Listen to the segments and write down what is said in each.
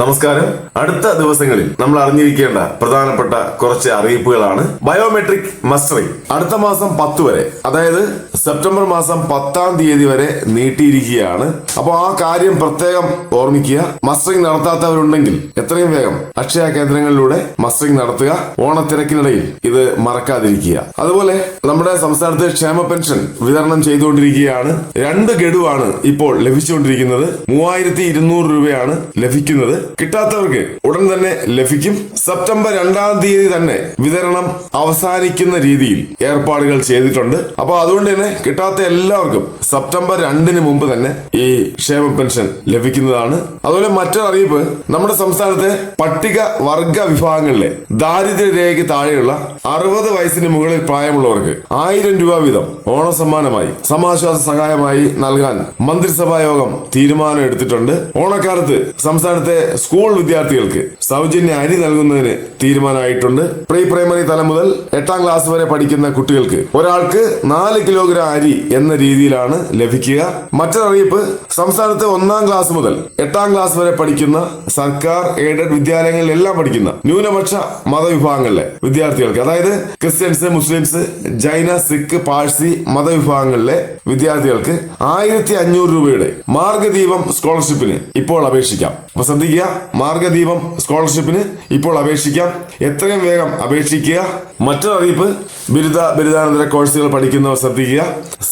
നമസ്കാരം. അടുത്ത ദിവസങ്ങളിൽ നമ്മൾ അറിഞ്ഞിരിക്കേണ്ട പ്രധാനപ്പെട്ട കുറച്ച് അറിയിപ്പുകളാണ് ബയോമെട്രിക് മസ്റ്ററിംഗ്. അടുത്ത മാസം പത്ത് വരെ അതായത് സെപ്റ്റംബർ മാസം പത്താം തീയതി വരെ നീട്ടിയിരിക്കുകയാണ്. അപ്പോൾ ആ കാര്യം പ്രത്യേകം ഓർമ്മിക്കുക. മസ്റ്ററിംഗ് നടത്താത്തവരുണ്ടെങ്കിൽ എത്രയും വേഗം അക്ഷയ കേന്ദ്രങ്ങളിലൂടെ മസ്റ്ററിംഗ് നടത്തുക. ഓണത്തിരക്കിനിടയിൽ ഇത് മറക്കാതിരിക്കുക. അതുപോലെ നമ്മുടെ സംസ്ഥാനത്ത് ക്ഷേമ പെൻഷൻ വിതരണം ചെയ്തുകൊണ്ടിരിക്കുകയാണ്. രണ്ട് ഗഡുവാണ് ഇപ്പോൾ ലഭിച്ചുകൊണ്ടിരിക്കുന്നത്. മൂവായിരത്തി രൂപയാണ് ലഭിക്കുന്നത്. കിട്ടാത്തവർക്ക് ഉടൻ തന്നെ ലഭിക്കും. സെപ്റ്റംബർ രണ്ടാം തീയതി തന്നെ വിതരണം അവസാനിക്കുന്ന രീതിയിൽ ഏർപ്പാടുകൾ ചെയ്തിട്ടുണ്ട്. അപ്പൊ അതുകൊണ്ട് തന്നെ കിട്ടാത്ത എല്ലാവർക്കും സെപ്റ്റംബർ രണ്ടിന് മുമ്പ് തന്നെ ഈ ക്ഷേമ പെൻഷൻ ലഭിക്കുന്നതാണ്. അതുപോലെ മറ്റൊരു അറിയിപ്പ് നമ്മുടെ സംസ്ഥാനത്തെ പട്ടിക വർഗ വിഭാഗങ്ങളിലെ ദാരിദ്ര്യരേഖയ്ക്ക് താഴെയുള്ള അറുപത് വയസ്സിന് മുകളിൽ പ്രായമുള്ളവർക്ക് ആയിരം രൂപ വീതം ഓണ സമ്മാനമായി സമാശ്വാസ സഹായമായി നൽകാൻ മന്ത്രിസഭാ യോഗം തീരുമാനം എടുത്തിട്ടുണ്ട്. ഓണക്കാലത്ത് സംസ്ഥാനത്തെ സ്കൂൾ വിദ്യാർത്ഥികൾക്ക് സൗജന്യ അരി നൽകുന്നതിന് തീരുമാനമായിട്ടുണ്ട്. പ്രീ പ്രൈമറി തലം മുതൽ എട്ടാം ക്ലാസ് വരെ പഠിക്കുന്ന കുട്ടികൾക്ക് ഒരാൾക്ക് നാല് കിലോഗ്രാം അരി എന്ന രീതിയിലാണ് ലഭിക്കുക. മറ്റൊരറിയിപ്പ് സംസ്ഥാനത്ത് ഒന്നാം ക്ലാസ് മുതൽ എട്ടാം ക്ലാസ് വരെ പഠിക്കുന്ന സർക്കാർ എയ്ഡഡ് വിദ്യാലയങ്ങളിലെല്ലാം പഠിക്കുന്ന ന്യൂനപക്ഷ മതവിഭാഗങ്ങളിലെ വിദ്യാർത്ഥികൾക്ക് അതായത് ക്രിസ്ത്യൻസ് മുസ്ലിംസ് ജൈന സിഖ് പാഴ്സി മതവിഭാഗങ്ങളിലെ വിദ്യാർത്ഥികൾക്ക് ആയിരത്തി അഞ്ഞൂറ് രൂപയുടെ മാർഗദീപം സ്കോളർഷിപ്പിന് ഇപ്പോൾ അപേക്ഷിക്കാം. അപ്പൊ ശ്രദ്ധിക്കുക. മാർഗദീപം സ്കോളർഷിപ്പിന് ഇപ്പോൾ അപേക്ഷിക്കാം. എത്രയും വേഗം അപേക്ഷിക്കുക. മറ്റൊരറിയിപ്പ് ബിരുദ ബിരുദാനന്തര കോഴ്സുകൾ പഠിക്കുന്നവർ ശ്രദ്ധിക്കുക.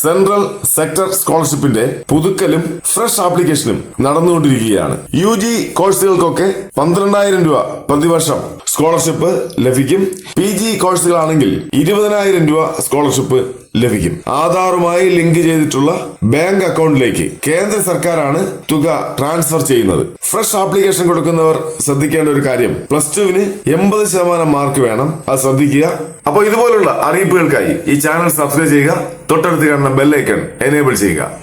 സെൻട്രൽ സെക്ടർ സ്കോളർഷിപ്പിന്റെ പുതുക്കലും ഫ്രഷ് ആപ്ലിക്കേഷനും നടന്നുകൊണ്ടിരിക്കുകയാണ്. യു ജി കോഴ്സുകൾക്കൊക്കെ പന്ത്രണ്ടായിരം രൂപ പ്രതിവർഷം സ്കോളർഷിപ്പ് ലഭിക്കും. പി ജി കോഴ്സുകളാണെങ്കിൽ ഇരുപതിനായിരം രൂപ സ്കോളർഷിപ്പ് ലഭിക്കും. ആധാറുമായി ലിങ്ക് ചെയ്തിട്ടുള്ള ബാങ്ക് അക്കൗണ്ടിലേക്ക് കേന്ദ്ര സർക്കാരാണ് തുക ട്രാൻസ്ഫർ ചെയ്യുന്നത്. ഫ്രഷ് ആപ്ലിക്കേഷൻ കൊടുക്കുന്നവർ ശ്രദ്ധിക്കേണ്ട ഒരു കാര്യം പ്ലസ് ടുവിന് എൺപത് ശതമാനം മാർക്ക് വേണം. അത് ശ്രദ്ധിക്കുക. അപ്പോൾ ഇതുപോലുള്ള അറിയിപ്പുകൾക്കായി ഈ ചാനൽ സബ്സ്ക്രൈബ് ചെയ്യുക. തൊട്ടടുത്ത് കാണുന്ന ബെല്ലൈക്കൺ എനേബിൾ ചെയ്യുക.